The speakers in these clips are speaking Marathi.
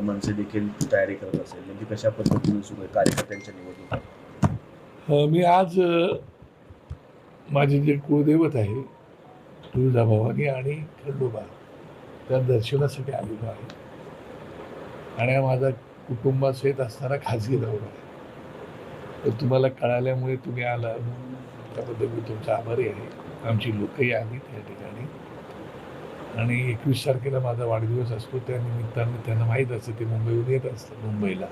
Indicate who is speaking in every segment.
Speaker 1: मनसे देखील तयारी करत असेल. म्हणजे कशा पद्धतीने सुरू आहे कार्यकर्त्यांच्या निवडणुका?
Speaker 2: मी आज माझे जे कुळदैवत आहे तुळजाभवानी आणि खंडोबा त्या दर्शनासाठी आलेलो आहे. आणि हा माझा कुटुंबासहित असणारा खाजगी दौरा आहे. तर तुम्हाला कळाल्यामुळे तुम्ही आला. त्याबद्दल मी तुमचा आभारी आहे. आमची लोकही आली त्या ठिकाणी. आणि एकवीस तारखेला माझा वाढदिवस असतो त्या निमित्ताने त्यांना माहीत असतं ते मुंबईहून येत असतं मुंबईला.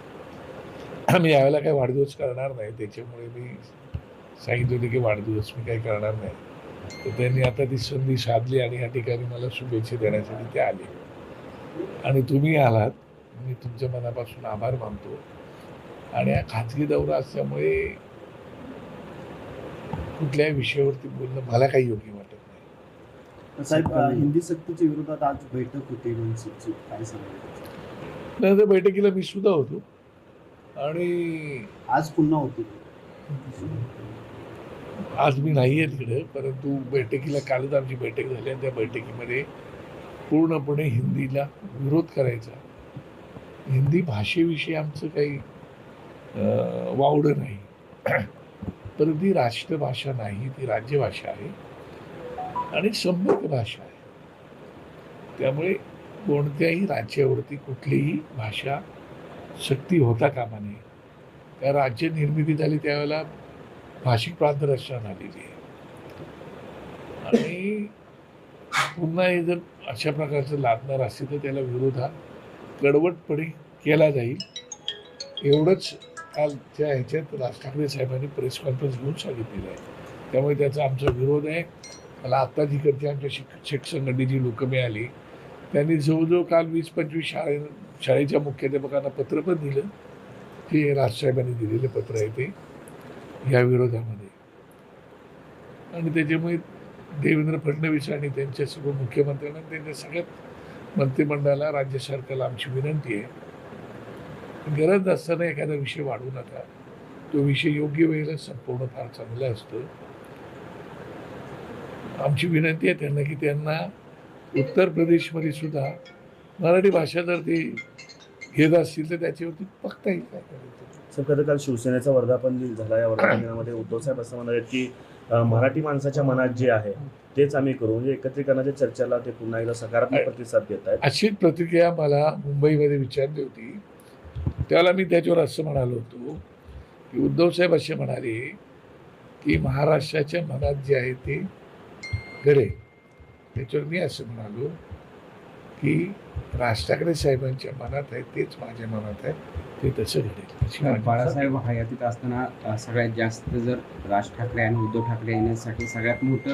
Speaker 2: मी यावेळेला काही वाढदिवस करणार नाही त्याच्यामुळे मी सांगितलं होतं की वाढदिवस मी काही करणार नाही. तर त्यांनी आता ती संधी साधली आणि या ठिकाणी मला शुभेच्छा देण्यासाठी ते आले. आणि तुम्ही आलात मी तुमच्या मनापासून आभार मानतो. आणि हा खाजगी दौरा असल्यामुळे कुठल्याही विषयावरती बोलणं मला काही योग्य
Speaker 3: साहेब हिंदी सक्तीच्या विरोधात आज बैठक होती मनसेची काय सांगायचं
Speaker 2: नंतर बैठकीला मी सुद्धा होतो. आणि
Speaker 3: आज पुन्हा होती.
Speaker 2: आज मी नाही आहे तिकडे परंतु बैठकीला कालच आमची बैठक झाली आणि त्या बैठकीमध्ये पूर्णपणे हिंदीला विरोध करायचा. हिंदी भाषेविषयी आमचं काही वावडं नाही. परंतु ती राष्ट्रभाषा नाही ती राज्यभाषा आहे. आणि संपर्क भाषा आहे. त्यामुळे कोणत्याही राज्यावरती कुठलीही भाषा सक्ती होता कामा नये. त्या राज्य निर्मिती झाली त्यावेळेला भाषिक प्रांत रचना झालेली आहे. आणि पुन्हा हे जर अशा प्रकारचं लादणार असेल तर त्याला विरोध हा कडवटपणे केला जाईल. एवढंच कालच्या ह्याच्यात राज ठाकरे साहेबांनी प्रेस कॉन्फरन्स घेऊन सांगितलेलं आहे. त्यामुळे त्याचा आमचा विरोध आहे. मला आत्ता जिकडची आमच्या शिक्षक संघटनेची लोकं मिळाली त्यांनी जवळजवळ काल वीस पंचवीस शाळे शाळेच्या मुख्याध्यापकांना पत्र पण दिलं. हे राजसाहेबांनी दिलेलं पत्र आहे ते या विरोधामध्ये. आणि त्याच्यामुळे देवेंद्र फडणवीस आणि त्यांच्या सर्व मुख्यमंत्र्यांना त्यांच्या सगळ्यात मंत्रिमंडळाला राज्य सरकारला आमची विनंती आहे. गरज असताना एखादा विषय वाढू नका. तो विषय योग्य वेळेला संपवणं फार चांगलं असतं. आमची विनंती आहे त्यांना की त्यांना उत्तर प्रदेशमध्ये सुद्धा मराठी भाषा जर ते घेत असतील तर त्याच्यावरती बघता येईल काय
Speaker 1: सर खरं काल शिवसेनेचा वर्धापन दिन झाला. या वर्धापन दिनामध्ये उद्धव साहेब असं म्हणाले की मराठी माणसाच्या मनात जे आहे तेच आम्ही करू. म्हणजे एकत्रीकरणाच्या चर्चेला ते पुन्हा एकदा सकारात्मक प्रतिसाद देत आहेत.
Speaker 2: अशीच प्रतिक्रिया मला मुंबईमध्ये विचारली होती. त्याला मी त्याच्यावर असं म्हणालो होतो की उद्धवसाहेब असे म्हणाले की महाराष्ट्राच्या मनात जे आहे ते घडे त्याच्यावर मी असं म्हणालो की राज ठाकरे साहेबांच्या मनात आहे तेच माझ्या मनात आहे ते तसं घडेल.
Speaker 4: बाळासाहेब हयातीत असताना सगळ्यात जास्त जर राज ठाकरे आणि उद्धव ठाकरे यांच्यासाठी सगळ्यात मोठं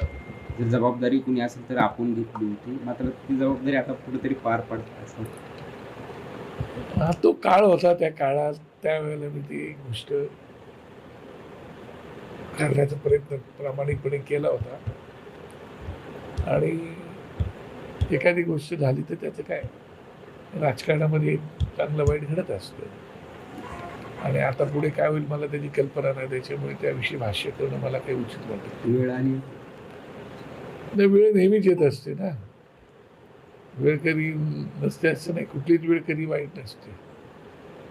Speaker 4: जर जबाबदारी कुणी असेल तर आपण घेतली होती. मात्र ती जबाबदारी आता कुठेतरी पार पडते असं.
Speaker 2: हा तो काळ होता त्या काळात. त्यावेळेला मी ती गोष्ट करण्याचा प्रयत्न प्रामाणिकपणे केला होता. आणि एखादी गोष्ट झाली तर त्याचं काय? राजकारणामध्ये चांगलं वाईट घडत असतं. आणि आता पुढे काय होईल मला त्याची कल्पना नाही त्याच्यामुळे त्याविषयी भाष्य करणं मला काही उचित वाटत
Speaker 4: वेळ आणि?
Speaker 2: नाही वेळ नेहमीच येत असते ना. वेळ कधी नसते असं नाही कुठलीच वेळ कधी वाईट नसते.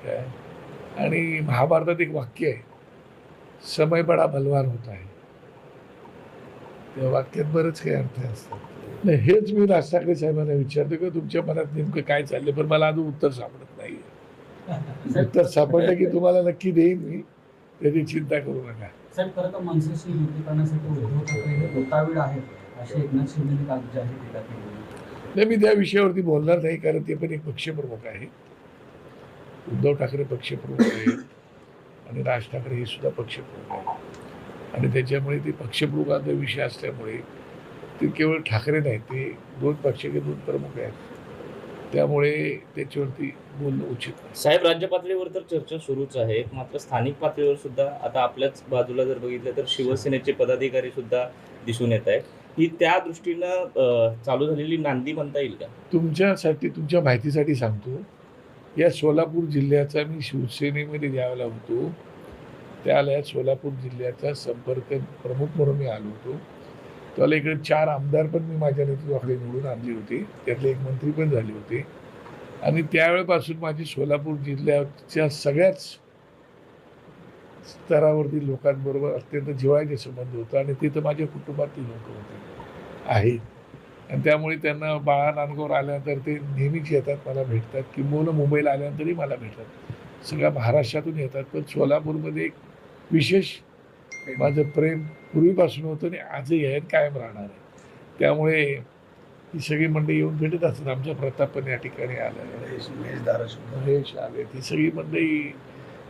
Speaker 2: काय? आणि महाभारतात एक वाक्य आहे समय बडा बलवान होत आहे. त्या वाक्यात बरंच काही अर्थ असतात. नाही हेच मी राज ठाकरे साहेबांना विचारतो की तुमच्या मनात नेमकं काय चाललंय? पण मला अजून उत्तर सापडत नाही उत्तर सापडलं की तुम्हाला नक्की देईन मी. त्याची चिंता करू नका.
Speaker 5: साहेब खरं तर मनसेशी युती करण्यासाठी उद्धव ठाकरे हे गोतावीड आहेत अशी एकनाथ शिंदेने काल जाहीर टीका केली.
Speaker 2: नाही मी त्या विषयावरती बोलणार नाही कारण ते पण एक पक्षप्रमुख आहे उद्धव ठाकरे पक्षप्रमुख आहे आणि राज ठाकरे हे सुद्धा पक्षप्रमुख आहे आणि त्याच्यामुळे ते पक्षप्रमुखाचा विषय असल्यामुळे ते केवळ ठाकरे नाही ते दोन पक्षाचे दोन प्रमुख आहेत. त्यामुळे त्याच्यावरती बोलणं उचित
Speaker 6: साहेब राज्य पातळीवर तर चर्चा सुरूच आहे. मात्र स्थानिक पातळीवर सुद्धा आता आपल्याच बाजूला जर बघितलं तर शिवसेनेचे पदाधिकारी सुद्धा दिसून येत आहेत. ही त्या दृष्टीनं चालू झालेली नांदी म्हणता येईल का?
Speaker 2: तुमच्यासाठी तुमच्या माहितीसाठी सांगतो. या सोलापूर जिल्ह्याचा मी शिवसेनेमध्ये ज्यावेळेला होतो. त्यावेळेला आल्यात सोलापूर जिल्ह्याचा संपर्क प्रमुख म्हणून मी आलो होतो. त्यावेळेला इकडे चार आमदार पण मी माझ्या नेतृत्वाखाली निवडून आणले होते. त्यातले एक मंत्री पण झाले होते. आणि त्यावेळेपासून माझी सोलापूर जिल्ह्याच्या सगळ्याच स्तरावरती लोकांबरोबर अत्यंत जिवाळ्याचे संबंध होता आणि तिथं माझ्या कुटुंबातील लोक होते. आहेत. आणि त्यामुळे त्यांना बाळा नांदगावर आल्यानंतर ते नेहमीच येतात मला भेटतात. किंबहुना मुंबईला आल्यानंतरही मला भेटतात. सगळ्या महाराष्ट्रातून येतात. पण सोलापूरमध्ये एक विशेष माझं प्रेम पूर्वीपासून होतं आणि आजही आहे कायम राहणार आहे. त्यामुळे ही सगळी मंडळी येऊन भेटत असतात. आमच्या प्रताप पण या ठिकाणी आलं महेश आले. ती सगळी मंडळी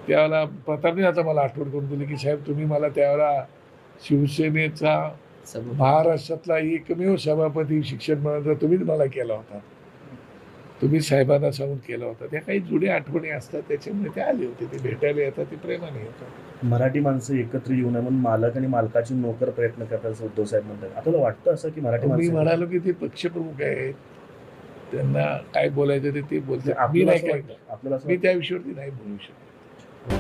Speaker 2: त्यावेळेला प्रतापने आता मला आठवण करून दिली की साहेब तुम्ही मला त्यावेळेला शिवसेनेचा महाराष्ट्रातला एकमेव सभापती शिक्षण मंडळाचा तुम्हीच मला केला होता. तुम्ही साहेबांना सांगून केला होता. त्या काही जुन्या आठवणी असतात त्याच्यामुळे ते आले होते ते भेटायला येतात ते प्रेमाने येतात.
Speaker 1: मराठी माणसं एकत्र येऊ नये म्हणून मालक आणि मालकाची नोकर प्रयत्न करतात उद्धव साहेब म्हणतात. आपल्याला वाटतं असं की मराठी
Speaker 2: मी म्हणालो की ते पक्षप्रमुख आहेत. त्यांना काय बोलायचं ते बोलतात.
Speaker 1: आपल्याला
Speaker 2: नाही काय
Speaker 1: आपल्याला असं
Speaker 2: मी त्या विषयावरती नाही बोलू शकत.